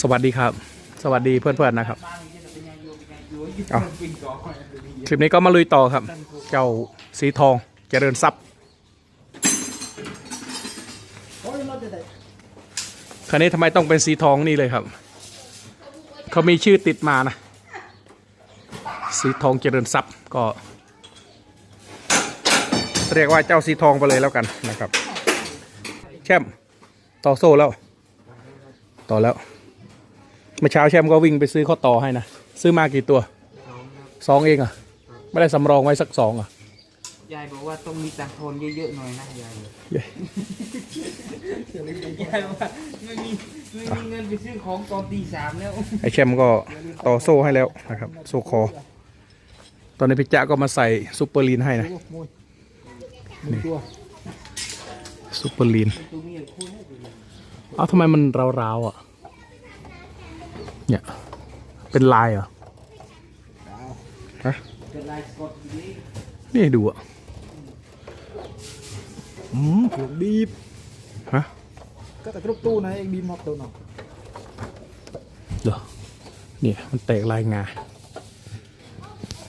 สวัสดีครับ สวัสดีเพื่อนๆนะครับ เอา คลิปนี้ก็มาลุยต่อครับ เจ้าสีทองเจริญทรัพย์คันนี้ทำไมต้องเป็นสีทองนี่เลยครับ เขามีชื่อติดมานะ สีทองเจริญทรัพย์ก็ เรียกว่าเจ้าสีทองไปเลยแล้วกันนะครับ แชมป์ต่อโซ่แล้ว ต่อแล้ว เมื่อเช้าแชมป์ก็วิ่งไปซื้อข้อต่อให้นะ ซื้อมากี่ตัวสองเองเหรอะ ไม่ได้สำรองไว้สักสองเหรอะ ยายบอกว่าต้องมีตังค์ทอนเยอะๆหน่อยนะยายเย้ยายบอกว่าไม่มีไม่มีเงินไปซื้อของตอนตีสามแล้วไอแชมป์ก็ต่อโซ่ให้แล้วนะครับ โซ่คอ ตอนนี้พี่จ๊ะก็มาใส่ซูเปอร์ลีนให้นะนี่ซูเปอร์ลีนตัวเมียคุยให้ดูเอ้าทำไมมันราวๆอะ เนี่ย เป็นลายเหรอฮะเป็นลายสกอตดีนี่ให้ดูอะอืมถูกบีบฮะก็แต่กรุ๊ปตู้นะเองบีบมอบตัวหน่อยเหรอเนี่ยมันแตกลายงา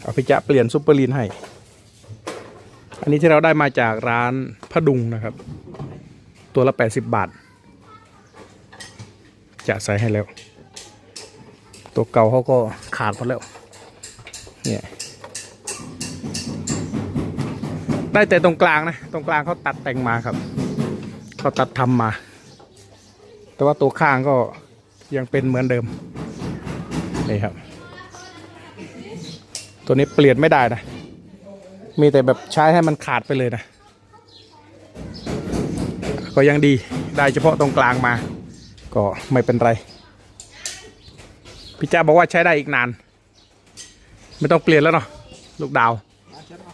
เอาพี่จ๊ะเปลี่ยนซูเปอร์ลีนให้ อันนี้ที่เราได้มาจากร้านพดุงนะครับ ตัวละ 80 บาท จะใส่ให้แล้ว ตัวเก่าเขาก็ขาดหมดแล้ว เนี่ย ได้แต่ตรงกลางนะ ตรงกลางเขาตัดแต่งมาครับ เขาตัดทำมา แต่ว่าตัวข้างก็ยังเป็นเหมือนเดิม นี่ครับ ตัวนี้เปลี่ยนไม่ได้นะ มีแต่แบบใช้ให้มันขาดไปเลยนะ ก็ยังดี ได้เฉพาะตรงกลางมา ก็ไม่เป็นไร พี่จ้าบอกว่าใช้ได้อีกนาน ไม่ต้องเปลี่ยนแล้วเนาะลูกดาวมาเช็ดเอา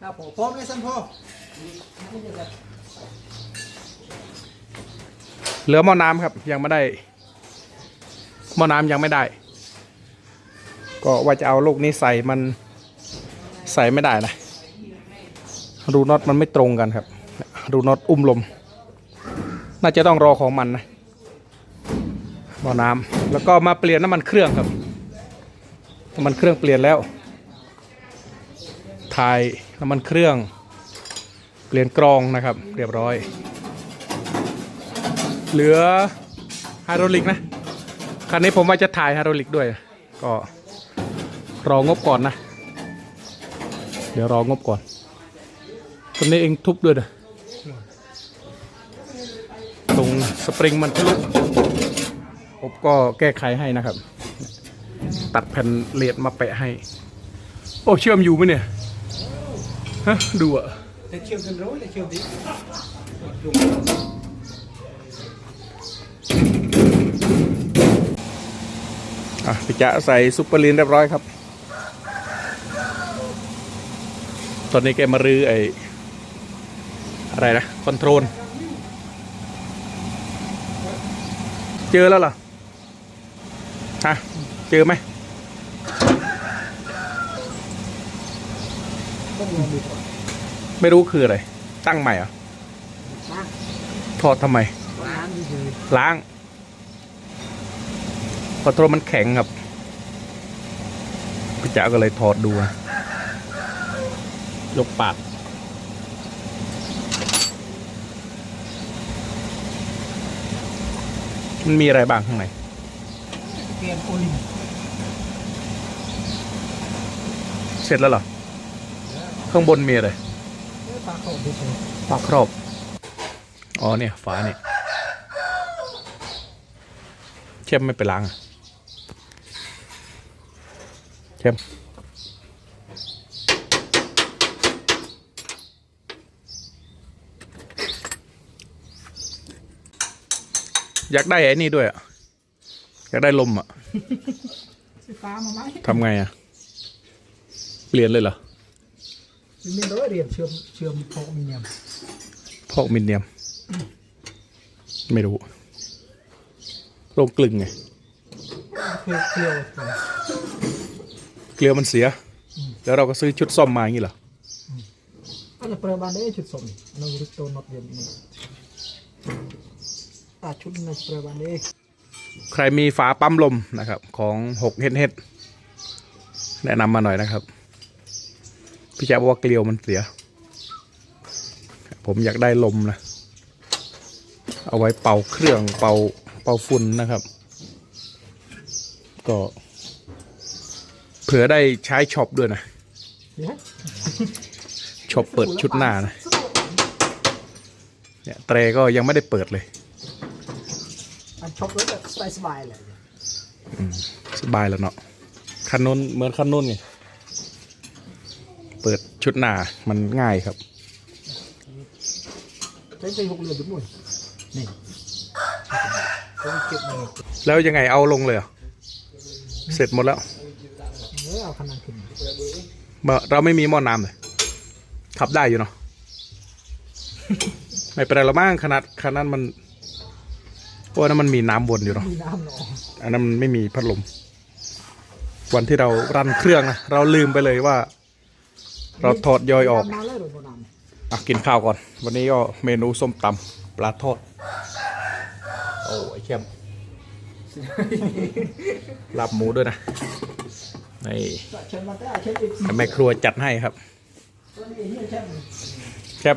หน้าพอพร้อมเลยสันพ่อเหลือหม้อน้ำครับยังไม่ได้หม้อน้ำยังไม่ได้ ก็ว่าจะเอาลูกนี้ใส่มันใส่ไม่ได้นะรูน็อตมันไม่ตรงกันครับ รูน็อตอุ้มลม น่าจะต้องรอของมันนะ หม้อน้ำแล้วก็มาเปลี่ยนน้ำมันเครื่องครับน้ำมันเครื่องเปลี่ยนแล้ว ถ่ายน้ำมันเครื่อง เปลี่ยนกรองนะครับ เรียบร้อย เหลือไฮดรอลิกนะคันนี้ผมว่าจะถ่ายไฮดรอลิกด้วย ก็รองบก่อนนะ เดี๋ยวรองบก่อนตัวนี้เองทุบด้วยนะตรงสปริงมันทะลุ ผมก็แก้ไขให้นะครับ ตัดแผ่นเลดมาแปะให้ โอ้เชื่อมอยู่ไหมเนี่ยฮะดูอะแต่เชื่อมกันร้อยแต่เชื่อมดีอะพี่จะใส่ซุปเปอร์ลีนเรียบร้อยครับ ตอนนี้แกมารื้อไอ้อะไรนะ คอนโทรล เจอแล้วเหรอ ฮะเจอไหมไม่รู้คืออะไร ตั้งใหม่เหรอถอดทำไม ล้างเฉยล้างคอโทรมันแข็งครับพี่จ๋าก็เลยถอดดูยกปาดมันมีอะไรบ้างข้างใน กมโอลิมเสร็จแล้วเหรอ ข้างบนมีอะไรเอ้ยปลาเขาดูเฉยฝาครอบ อ๋อเนี่ยฝาเนี่ยเข้มไม่ไปล้างอะเข้มอยากได้ไอ้นี่ด้วยอะ อยากได้ลมอะไฟฟ้ามาไหมทำไงอะ เปลี่ยนเลยเหรอยังไม่ร้อยเรียนเชื่อมเชื่อมโพกมีเนียมพอกมินเนียม ไม่รู้โรคกลึงไงเคลียวเคลียวเกลียวมันเสีย แล้วเราก็ซื้อชุดซ่อมมาอย่างนี้เหรอก็จะเปิดบานได้ชุดสมนรูปตัวน็อตเดียวนี่ตาชุดในเปิดบานได้ ใครมีฝาปั๊มลมนะครับ ของหกเฮดเฮดแนะนำมาหน่อยนะครับ พี่แจ๊บบอกว่าเกลียวมันเสีย ผมอยากได้ลมนะ เอาไว้เป่าเครื่องเป่าเป่าฝุ่นนะครับ ก็เผื่อได้ใช้ช็อปด้วยนะเนี่ยช็อปเปิดชุดหน้านะเนี่ยเตรก็ยังไม่ได้เปิดเลย อันช็อปแล้วแบบสบายๆเลยสบายแล้วเนาะคันนู้นเหมือนคันนู้นไงเปิดชุดหน้ามันง่ายครับใช้ใจหกเหลี่ยมจุดหน่วยนี่ต้องเก็บมาแล้วยังไงเอาลงเลยเหรอเสร็จหมดแล้วเออเอาขนาดขึ้นเมื่อเราไม่มีหม้อน้ำเลยขับได้อยู่เนาะไม่เป็นไรหรอกมั้งขนาดขนาดมัน โอ้นั้นมันมีน้ำวนอยู่เนาะมีน้ำเนาะอันนั้นมันไม่มีพัดลม วันที่เรารันเครื่องนะเราลืมไปเลยว่า เราถอดยอยออกมาเลยหรือบ่น้ำอะกินข้าวก่อน วันนี้ก็เมนูส้มตำปลาทอดโอ้ไอเข้มลาบหมูด้วยนะนี่เชิญมาแต่เชิญเอฟซีแม่ครัวจัดให้ครับตัวนี้เนี่ยเชิญแคม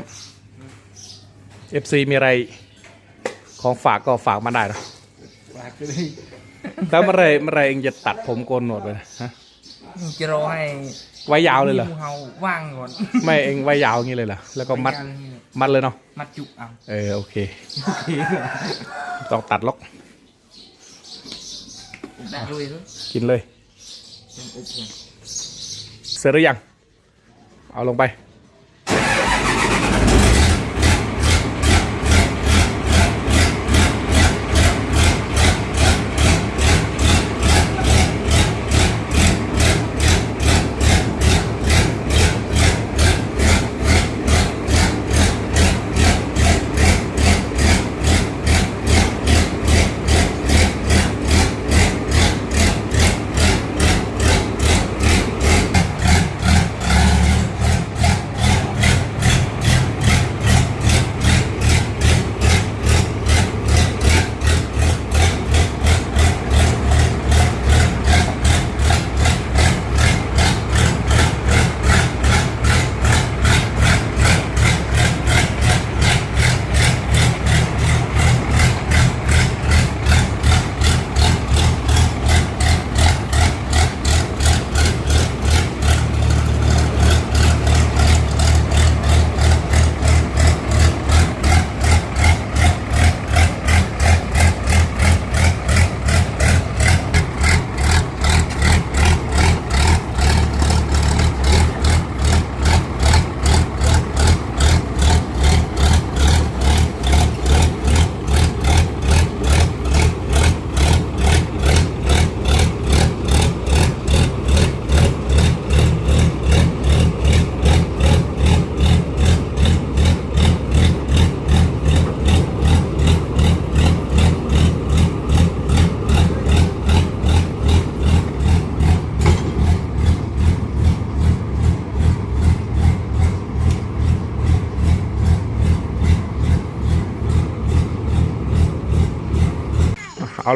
เอฟซีมีอะไร ของฝากก็ฝากมาได้นะฝากเลยแล้วเมื่อไหรเมื่อไหรเองจะตัดผมโกนหนวดไปนะฮะจะรอให้ไว้ยาวเลยเหรองูเห่าว่างก่อนไม่เองไว้ยาวอย่างนี้เลยเหรอแล้วก็มัดไยาวนี่มัดเลยเนาะมัดจุกเอาเออโอเคโอเคต้องตัดล็อกได้ด้วยด้วยกินเลยเป็นอบเลยเสร็จหรือยังเอาลงไป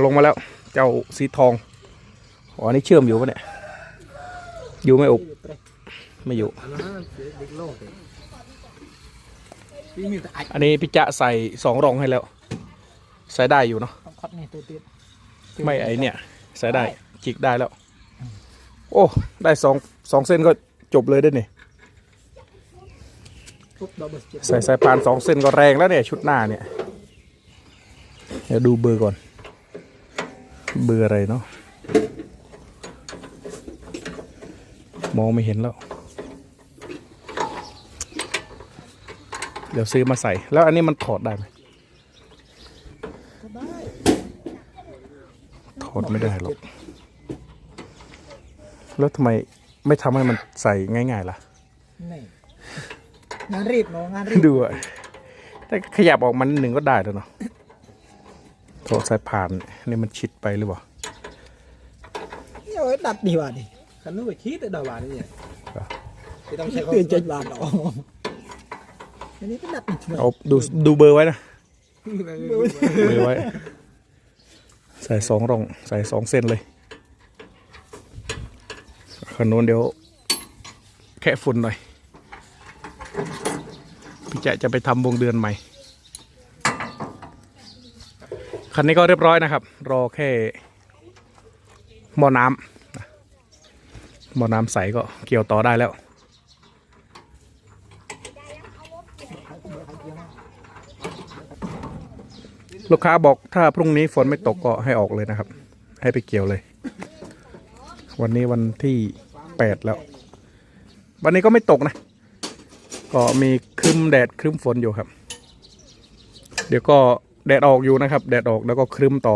ลงมาแล้ว เจ้าสีทองอ๋ออันนี้เชื่อมอยู่ปะเนี่ย อยู่ไหม่อบไม่อยู่เด็กโลกพี่มีแต่อัดอันนี้พี่จะใส่สองรองให้แล้ว ใส่ได้อยู่เนาะต้องคัดนี่ตัวติดไม่ไอเนี่ย ใส่ได้จิกได้แล้ว โอ้ ได้สองสองเส้นก็จบเลยได้เนี่ยปุ๊บดับเบิลเจ็ดใส่สายพานสองเส้นก็แรงแล้วเนี่ย ชุดหน้าเนี่ย เดี๋ยวดูเบอร์ก่อน เบอร์อะไรเนาะมองไม่เห็นแล้ว เดี๋ยวซื้อมาใส่ แล้วอันนี้มันถอดได้ไหมก็ได้ถอดไม่ได้หรอก แล้วทำไมไม่ทำให้มันใส่ง่าย ๆ ล่ะนี่งานรีบเนาะงานรีบดูอะแต่ขยับออกมันหนึ่งก็ได้แล้วเนาะ โถสายผ่านนี่มันชิดไปหรือเปล่านี่เอาไว้ดัดดีกว่าดิคันนู้นไปคิดแต่ดาวบานนี่เนี่ยครับไม่ต้องใช้เตือนใจบาทเนาะอันนี้ก็ดัดอีกหน่อยเอาดูดูเบอร์ไว้นะเบอร์เบอร์ไว้ ใส่สองร่องใส่สองเส้นเลยขนวนเดี๋ยวแค่ฝุ่นหน่อยพี่จะจะไปทำวงเดือนใหม่ คันนี้ก็เรียบร้อยนะครับ รอแค่หม้อน้ำหม้อน้ำใสก็เกี่ยวต่อได้แล้ว ลูกค้าบอกถ้าพรุ่งนี้ฝนไม่ตกก็ให้ออกเลยนะครับ ให้ไปเกี่ยวเลย วันนี้วันที่แปดแล้ว วันนี้ก็ไม่ตกนะ ก็มีครึ้มแดดครึ้มฝนอยู่ครับ เดี๋ยวก็ แดดออกอยู่นะครับ แดดออกแล้วก็ครึ้มต่อ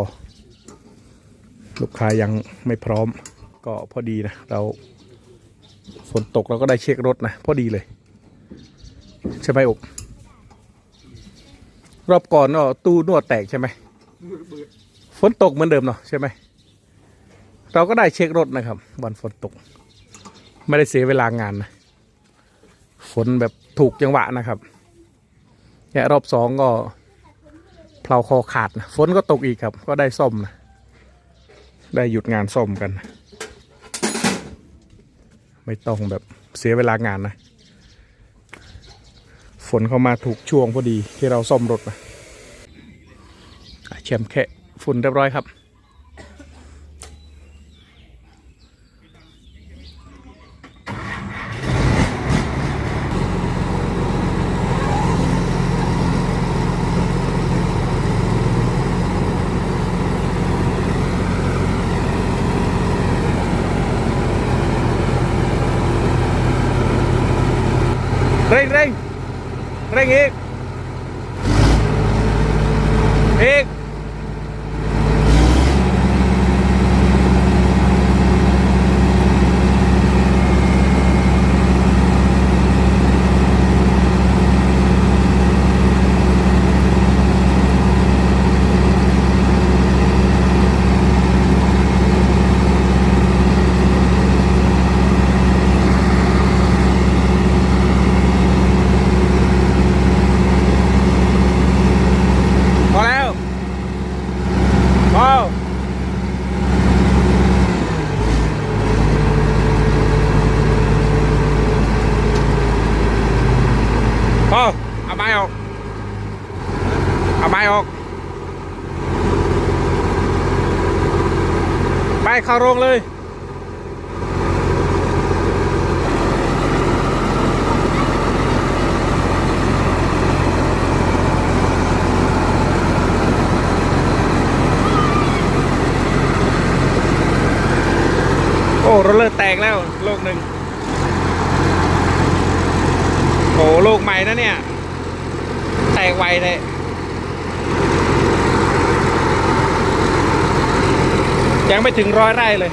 ลูกค้ายังไม่พร้อม ก็พอดีนะ เราฝนตกเราก็ได้เช็ครถนะ พอดีเลย ใช่ไหมอกรอบก่อนก็ตู้นวดแตกใช่ไหมฝนตกเหมือนเดิมเนาะใช่ไหมเราก็ได้เช็ครถนะครับ วันฝนตก ไม่ได้เสียเวลางานนะฝนแบบถูกจังหวะนะครับเนี่ยรอบสองก็ เพลาคอขาดนะฝนก็ตกอีกครับ ก็ได้ส้มนะได้หยุดงานส้มกัน ไม่ต้องแบบเสียเวลางานนะ ฝนเข้ามาถูกช่วงพอดีที่เราซ่อมรถนะแชมแค่ฝุ่นเรียบร้อยครับ เร่งเร่งเร่งอีกอีกพอแล้วพอพอเอาไม้ออก เอาไม้ออก ไป เข้าโรงเลยโอ้รลเลอร์แตกแล้วโลกหนึ่งโอ้โลกใหม่นะเนี่ย แตกไวเลย ยังไม่ถึงร้อยไร่เลย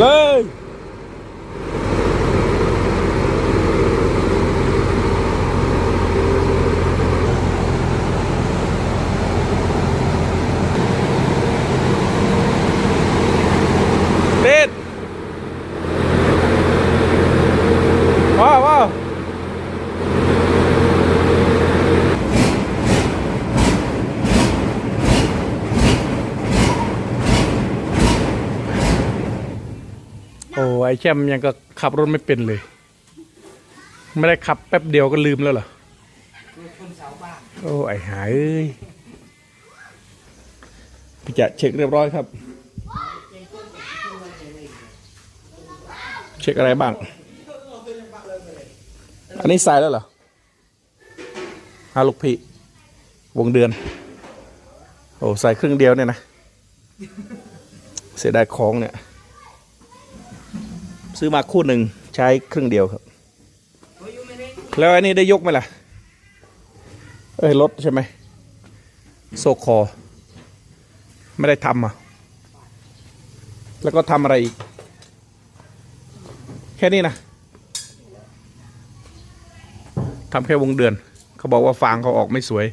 เลย ติดว้าวว้าว โอ้ ไอแชมยังก็ขับรถไม่เป็นเลย ไม่ได้ขับแป๊บเดียวก็ลืมแล้วเหรอโอ้ไอหายเอ้ยพี่จะเช็คเรียบร้อยครับ เช็คอะไรบ้าง อันนี้ใส่แล้วเหรอฮาลูกพี่ วงเดือน โอ้ใส่ครึ่งเดียวเนี่ยนะ เสียดายของเนี่ย ซื้อมาคู่หนึ่งใช้ครึ่งเดียวครับ แล้วอันนี้ได้ยกไหมล่ะ เอ้ยรถใช่ไหมโซคอ ไม่ได้ทำอะ แล้วก็ทำอะไรอีก แค่นี้นะทำแค่วงเดือน เขาบอกว่าฟางเขาออกไม่สวย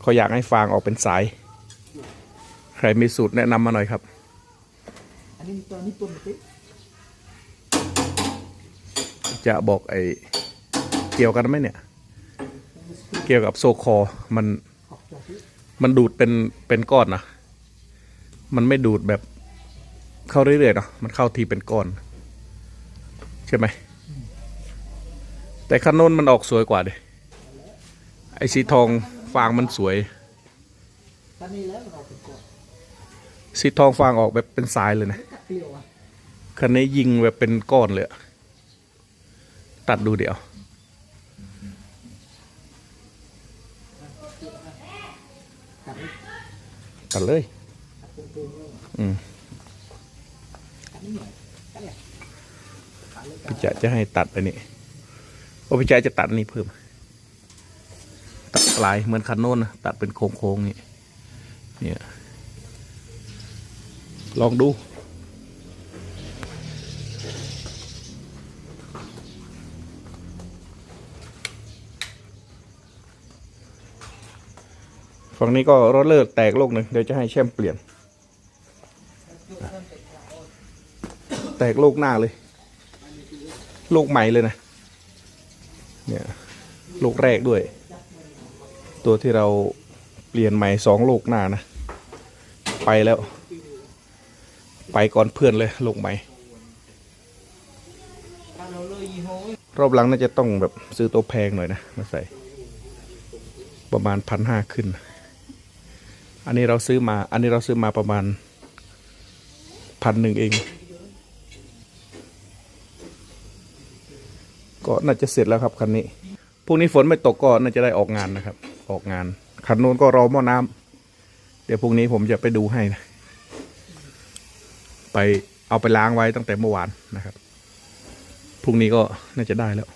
เขาอยากให้ฟางออกเป็นสาย ใครมีสูตรแนะนำมาหน่อยครับ อันนี้ตัวนี้ตัวมันติด จะบอกไอ้เกี่ยวกันไหมเนี่ย เกี่ยวกับโซคอมันมันดูดเป็นเป็นก้อนนะมันไม่ดูดแบบเข้าเรื่อยๆเนาะมันเข้าทีเป็นก้อน ใช่ไหม แต่คันโน้นมันออกสวยกว่าดิไอ้สีทองฟางมันสวยสีทองฟางออกแบบเป็นสายเลยนะกัดเกลียวอะคันนี้ยิงแบบเป็นก้อนเลยอะ ตัดดูเดี๋ยว ตัดเลย อืมกัดนิดหน่อยกัดแหละกัดเลยกัพี่จะจะให้ตัดอันนี้ โอ้พี่จะจะตัดอันนี้เพิ่ม ตัดลายเหมือนคันโน้นนะ ตัดเป็นโค้งๆนี่ เนี่ย ลองดู ฝั่งนี้ก็รถเลิกแตกลูกหนึ่งเดี๋ยวจะให้แช่มเปลี่ยน แตกลูกหน้าเลย ลูกใหม่เลยนะ เนี่ยลูกแรกด้วย ตัวที่เราเปลี่ยนใหม่สองลูกหน้านะ ไปแล้ว ไปก่อนเพื่อนเลยลูกใหม่รอบหลังน่าจะต้องแบบซื้อตัวแพงหน่อยนะ มาใส่ ประมาณพันห้าขึ้น อันนี้เราซื้อมา อันนี้เราซื้อมาประมาณพันหนึ่งเอง ก็น่าจะเสร็จแล้วครับคันนี้ พรุ่งนี้ฝนไม่ตกก็น่าจะได้ออกงานนะครับ ออกงาน คันนู้นก็รอหม้อน้ำเดี๋ยวพรุ่งนี้ผมจะไปดูให้นะ ไปเอาไปล้างไว้ตั้งแต่เมื่อวานนะครับ พรุ่งนี้ก็น่าจะได้แล้ว